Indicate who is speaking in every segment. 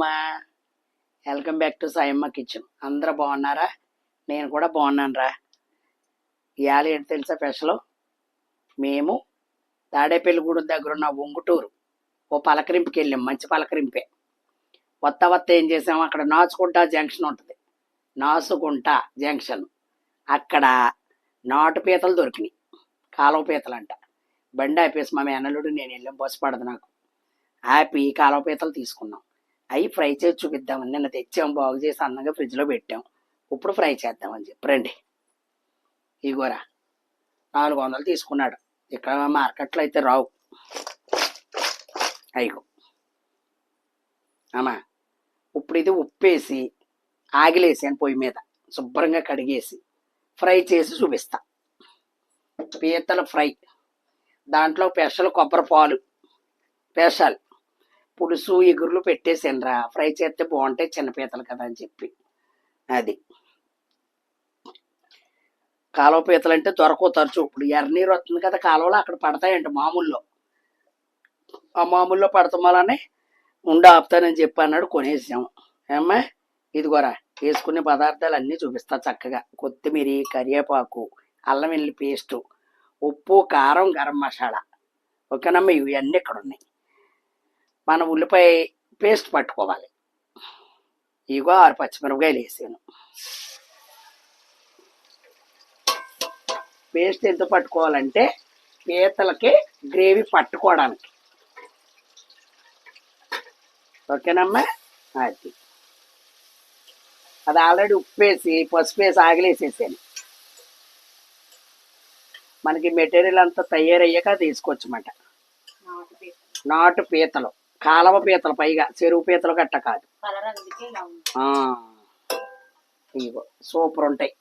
Speaker 1: అమ్మా. Welcome back to Sayamma kitchen అందరూ బాగున్నారా? నేను కూడా బాగున్నాను రా ఇవాళ ఏంటి తెలుసా స్పెషల్? మేము తాడేపల్లిగూడెం దగ్గర ఉన్న ఒంగుటూరు ఓ పలకరింపుకి వెళ్ళాం. మంచి పలకరింపే. కొత్త కొత్త ఏం చేసాము అక్కడ నాచుకుంట జంక్షన్ ఉంటుంది. నాసుకుంట జంక్షన్. అక్కడ నాటు పీతలు దొరికినాయి. కాలువ పీతలు అంట బండి ఆపేసి మా మేనల్లుడు నేను వెళ్ళాం. బస్సు పడదు నాకు. ఆపి కాలువ పీతలు తీసుకున్నాం. అవి ఫ్రై చేసి చూపిద్దామని నిన్న తెచ్చాం బాగు చేసి అందంగా ఫ్రిడ్జ్లో పెట్టాం. ఇప్పుడు ఫ్రై చేద్దామని చెప్పి. రండి. ఇగోరా. నాలుగు వందలు తీసుకున్నాడు. ఇక్కడ మార్కెట్లో అయితే రావు. అయిగో. అమ్మా. ఇప్పుడు ఇది ఉప్పేసి ఆగిలేసాను పొయ్యి మీద శుభ్రంగా కడిగేసి ఫ్రై చేసి చూపిస్తా. పీతల ఫ్రై. దాంట్లో పెసలు కొబ్బరి పాలు పెసలు పులుసు ఎగురులు పెట్టేసాను ఫ్రై చేస్తే బాగుంటాయి చిన్న పీతలు కదా అని చెప్పి. అది. కాలువ పీతలు అంటే దొరకవు తరచు. ఇప్పుడు ఎర్రనీరు వస్తుంది కదా కాలువలో అక్కడ పడతాయంట మామూల్లో. ఆ మామూల్లో పడతామని ఉండి ఆపుతానని చెప్పి అన్నాడు కొనేసాము ఏమ్మా? ఇదిగోరా వేసుకునే పదార్థాలు అన్నీ చూపిస్తా చక్కగా. కొత్తిమీర కరివేపాకు అల్లం వెల్లి పేస్టు ఉప్పు కారం గరం మసాలా. ఓకేనమ్మా? ఇవన్నీ ఇక్కడ ఉన్నాయి మన ఉల్లిపాయ పేస్ట్ పట్టుకోవాలి. ఇగో ఆరు పచ్చిమిరపకాయలు వేసాను. పేస్ట్ ఎంత పట్టుకోవాలంటే పీతలకి గ్రేవీ పట్టుకోవడానికి. ఓకేనమ్మా? అది. అది ఆల్రెడీ ఉప్పేసి పసుపు వేసి ఆగిలేసేసాను. మనకి మెటీరియల్ అంతా తయారయ్యాక తీసుకోవచ్చమాట నాటు పీతలు. కాలవ పీతలు పైగా చెరువు పీతలు గట్ట కాదు. ఇగో సూపర్ ఉంటాయి.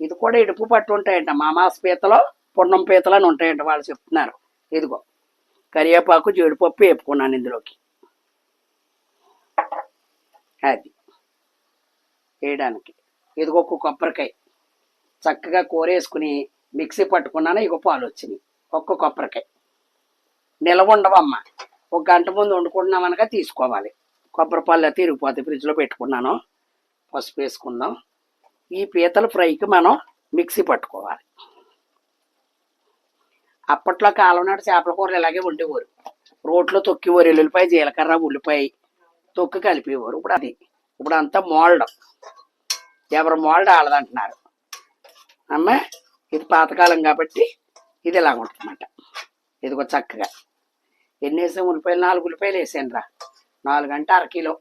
Speaker 1: ఇది కూడా ఇడుపు పట్టు ఉంటాయంట. మామాస్ పీతలు పున్నం పీతలు అని ఉంటాయంట వాళ్ళు చెప్తున్నారు. ఇదిగో కరివేపాకు జీడిపప్పు వేపుకున్నాను ఇందులోకి. అది వేయడానికి. ఇదిగో ఒక కొబ్బరికాయ. చక్కగా కూరేసుకుని మిక్సీ పట్టుకున్నాను ఇగో పాలు వచ్చినాయి. ఒక్క కొబ్బరికాయ. నిలవ ఉండవమ్మా. ఒక గంట ముందు వండుకుంటున్నామనగా తీసుకోవాలి. కొబ్బరి పళ్ళు తిరిగిపోతాయి ఫ్రిడ్జ్లో పెట్టుకున్నాను. పసుపు వేసుకుందాం. ఈ పీతల ఫ్రైకి మనం మిక్సీ పట్టుకోవాలి. అప్పట్లో కాలం నాటి చేపల కూరలు ఇలాగే ఉండేవారు రోట్లో తొక్కివారు ఎల్లుల్లిపాయ జీలకర్ర ఉల్లిపాయ తొక్కి కలిపేవారు. ఇప్పుడు అది ఇప్పుడు అంతా మోల్డ్. ఎవరు మోల్డ్ ఆడదంటున్నారు అమ్మ ఇది పాతకాలం కాబట్టి ఇది ఇలా ఉంటుందన్నమాట ఇదిగో చక్కగా. ఎన్ని వేసాం ఉల్లిపాయలు నాలుగు ఉల్లిపాయలు వేసాను రా నాలుగు అంటే అరకిలో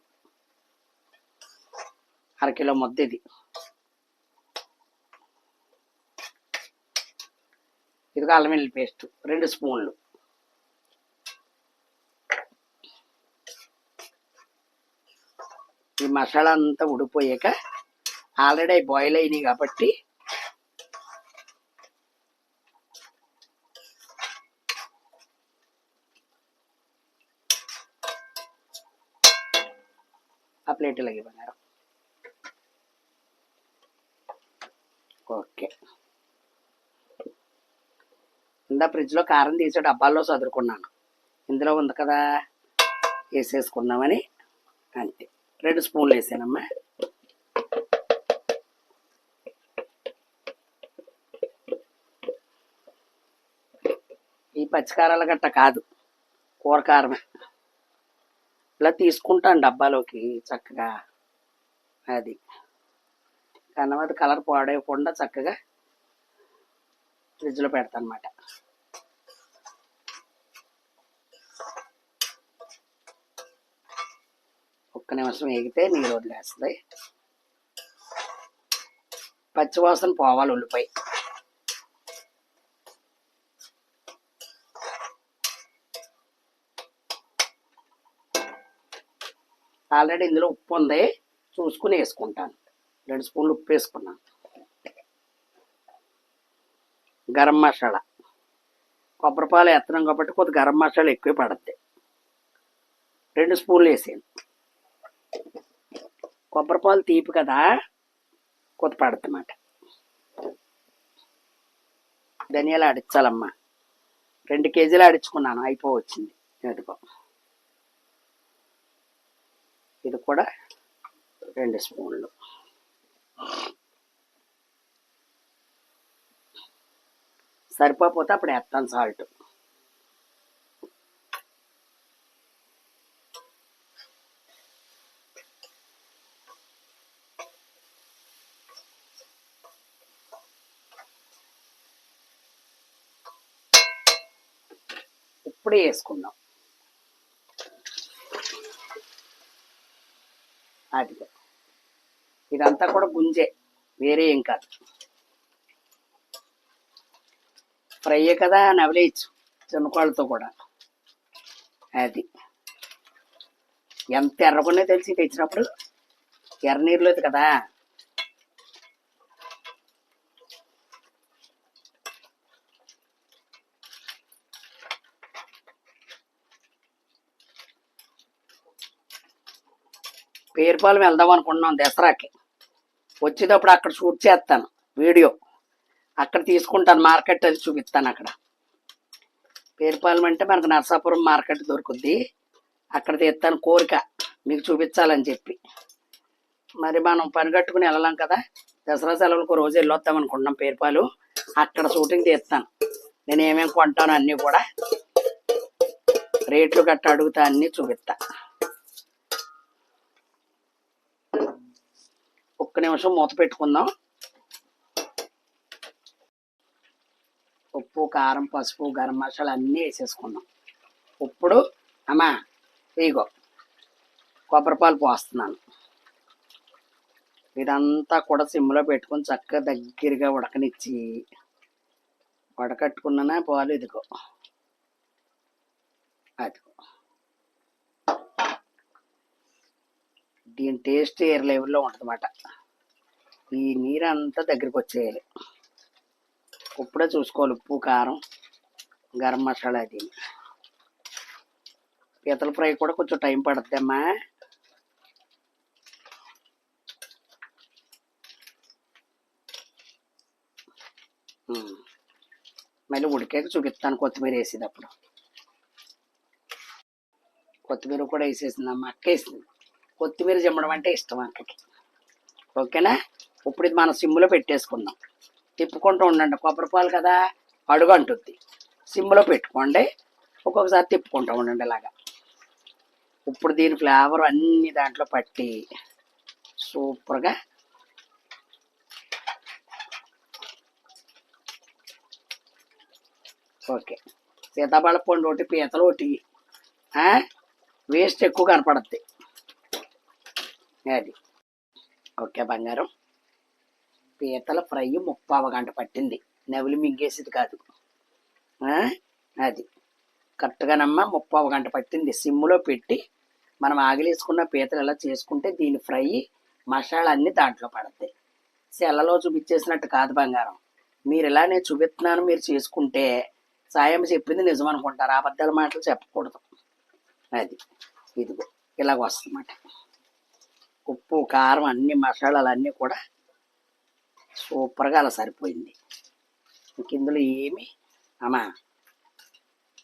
Speaker 1: అరకిలో మొద్ద ఇది. ఇది అల్లం వెల్లుల్లి పేస్ట్. రెండు స్పూన్లు. ఈ మసాలా అంతా ఉడిపోయాక ఆల్రెడీ బాయిల్ అయినాయి కాబట్టి ఆ ప్లేట్లోకి బంగారం ఓకే. ఇందా ఫ్రిడ్జ్లో కారం తీసే డబ్బాల్లో చదువుకున్నాను ఇందులో ఉంది కదా వేసేసుకుందామని. అంతే. రెండు స్పూన్లు వేసానమ్మా. ఈ పచ్చికారాలు గట్ట కాదు. కూరకారమే. ఇలా తీసుకుంటాను డబ్బాలోకి చక్కగా. అది. కన్నమది కలర్ పాడేయకుండా చక్కగా ఫ్రిడ్జ్లో పెడతాను అనమాట ఒక్క నిమిషం వేగితే నీరు వదిలేస్తుంది. పచ్చివాసన పోవాలి ఉల్లిపాయ. ఆల్రెడీ ఇందులో ఉప్పు ఉంది. చూసుకుని వేసుకుంటాను. రెండు స్పూన్లు ఉప్పు వేసుకున్నాను గరం మసాలా. కొబ్బరిపాలు ఎత్తనం కాబట్టి కొద్ది గరం మసాలా ఎక్కువ పడద్ది. రెండు స్పూన్లు వేసాను కొబ్బరిపాలు తీపి కదా కొద్ది పడుతుందన్నమాట ధనియాలు ఆడించాలమ్మా రెండు కేజీలు ఆడించుకున్నాను అయిపో వచ్చింది ఇది కూడా రెండు స్పూన్లు. సరిపోతే అప్పుడు వేస్తాను సాల్ట్. ఇప్పుడే వేసుకుందాం. అది ఇదంతా కూడా గుంజే వేరే ఏం కాదు. ఫ్రై కదా నవలేయచ్చు చిన్నకాళ్ళతో కూడా. అది. ఎంత ఎర్రకునే తెలిసి తెచ్చినప్పుడు ఎర్ర నీరులేదు కదా. పేరుపాలెం వెళ్దాం అనుకుంటున్నాం దసరాకి. వచ్చేటప్పుడు అక్కడ షూట్ చేస్తాను వీడియో. అక్కడ తీసుకుంటాను మార్కెట్ అది చూపిస్తాను అక్కడ. పేరుపాలెం అంటే మనకు నర్సాపురం మార్కెట్ దొరుకుద్ది. అక్కడ తీస్తాను కోరిక మీకు చూపించాలని చెప్పి. మరి మనం పని కట్టుకుని వెళ్ళలేం కదా? దసరా సెలవులకు రోజు వెళ్ళొద్దాం అనుకుంటున్నాం పేరుపాలు అక్కడ షూటింగ్ తీస్తాను నేను ఏమేమి కొంటాను అన్నీ కూడా రేట్లు గట్ట అడుగుతా అన్నీ చూపిస్తాను ఒక్క నిమిషం మూత పెట్టుకుందాం. ఉప్పు కారం పసుపు గరం మసాలా అన్నీ వేసేసుకుందాం. ఇప్పుడు అమ్మా ఇగో కొబ్బరిపాలు పోస్తున్నాను. ఇదంతా కూడా సిమ్లో పెట్టుకొని చక్కగా దగ్గరగా ఉడకనిచ్చి వడకట్టుకున్నా పాలు ఇదిగో. అదిగో. దీని టేస్ట్ ఏర్ లెవెల్లో ఉంటుందన్నమాట. ఈ నీరు అంతా దగ్గరికి వచ్చేయాలి. ఇప్పుడే చూసుకోవాలి ఉప్పు కారం గరం మసాలా అది. పీతల ఫ్రై కూడా కొంచెం టైం పడుతుందమ్మా మళ్ళీ ఉడికాక చూపిస్తాను కొత్తిమీర వేసేది అప్పుడు కొత్తిమీర కూడా వేసేసింది అమ్మ అక్క వేసింది కొత్తిమీర జమ్మడం అంటే ఇష్టం అక్కకి. ఓకేనా? ఇప్పుడు ఇది మనం సిమ్లో పెట్టేసుకుందాం. తిప్పుకుంటూ ఉండండి. కొబ్బరి పాలు కదా? అడుగు అంటుంది. సిమ్లో పెట్టుకోండి. ఒక్కొక్కసారి తిప్పుకుంటూ ఉండండి ఇలాగా. ఇప్పుడు దీని ఫ్లేవర్ అన్ని దాంట్లో పట్టి సూపర్గా ఓకే. సీతాఫల పండు ఒకటి పీతలు ఒకటి వేస్ట్ ఎక్కువ కనపడుద్ది. అది. ఓకే బంగారం. పీతల ఫ్రై ముప్పావ గంట పట్టింది. నవిలి మింగేసేది కాదు. అది. కరెక్ట్గానమ్మా ముప్పావ గంట పట్టింది. సిమ్లో పెట్టి మనం ఆగిలేసుకున్న పీతలు ఎలా చేసుకుంటే దీని ఫ్రై మసాలా అన్నీ దాంట్లో పడతాయి సెల్లలో చూపించేసినట్టు కాదు బంగారం. మీరు ఇలా నేను చూపిస్తున్నాను మీరు చేసుకుంటే సాయం చెప్పింది నిజం అనుకుంటారు. అబద్ధాల మాటలు చెప్పకూడదు. అది. ఇదిగో ఇలాగ వస్తుందన్నమాట. ఉప్పు కారం అన్ని మసాలాలు అన్నీ కూడా సూపర్గా అలా సరిపోయింది. ఇంక ఇందులో ఏమి? అమ్మా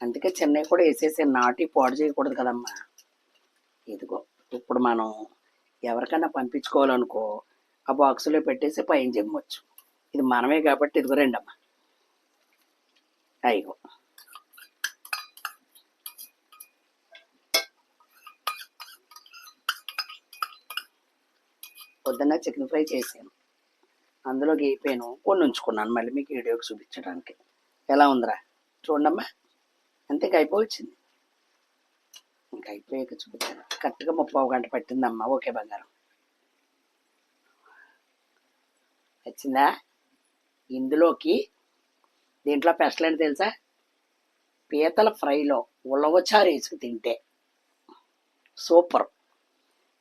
Speaker 1: అందుకే చెన్నై కూడా వేసేసి నాటి పాడు చేయకూడదు కదమ్మా. ఇదిగో ఇప్పుడు మనం ఎవరికైనా పంపించుకోవాలనుకో ఆ బాక్సులో పెట్టేసి పైన చెమ్మొచ్చు ఇది మనమే కాబట్టి ఇదిగో రండమ్మా. అయ్యో. పొద్దున్న చికెన్ ఫ్రై చేశాను. అందులో గీపాను కొన్ని ఉంచుకున్నాను మళ్ళీ మీకు వీడియోకి చూపించడానికి. ఎలా ఉందిరా? చూడమ్మా అంతే అయిపోవచ్చింది ఇంకా అయిపోయాక చూపించాను. కరెక్ట్గా ముప్పై గంట పట్టిందమ్మా. ఓకే బంగారం. వచ్చిందా ఇందులోకి దీంట్లో స్పెషల్ ఏంటి తెలుసా? పీతల ఫ్రైలో ఉలవచారు వేసుకు తింటే సూపర్.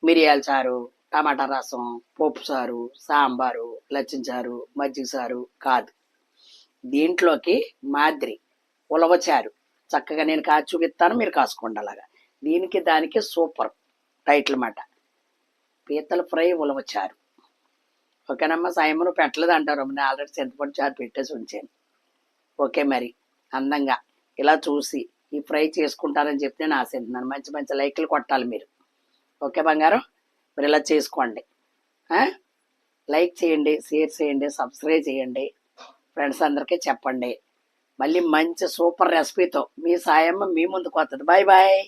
Speaker 1: మిరియాల చారు టమాటా రసం పప్పు సారు సాంబారు లచ్చిన సారు మజ్జిగ సారు కాదు. దీంట్లోకి మాదిరి ఉలవచారు చక్కగా నేను కాచి చూపిస్తాను మీరు కాసుకోండి అలాగా. దీనికి దానికి సూపర్ టైటిల్ మాట. పీతల ఫ్రై ఉలవచారు ఓకేనమ్మా సాయమ్మను పెట్టలేదు అంటారు నేను ఆల్రెడీ చింతపండు చారు పెట్టేసి ఉంచాను. ఓకే మరి అందంగా ఇలా చూసి ఈ ఫ్రై చేసుకుంటారని చెప్పి నేను ఆశ మంచి మంచి లైక్లు కొట్టాలి మీరు. ఓకే బంగారం? మీరు ఇలా చేసుకోండి. లైక్ చేయండి షేర్ చేయండి సబ్స్క్రైబ్ చేయండి. ఫ్రెండ్స్ అందరికీ చెప్పండి. మళ్ళీ మంచి సూపర్ రెసిపీతో మీ సాయమ్మ మీ ముందుకు వస్తుంది. Bye bye.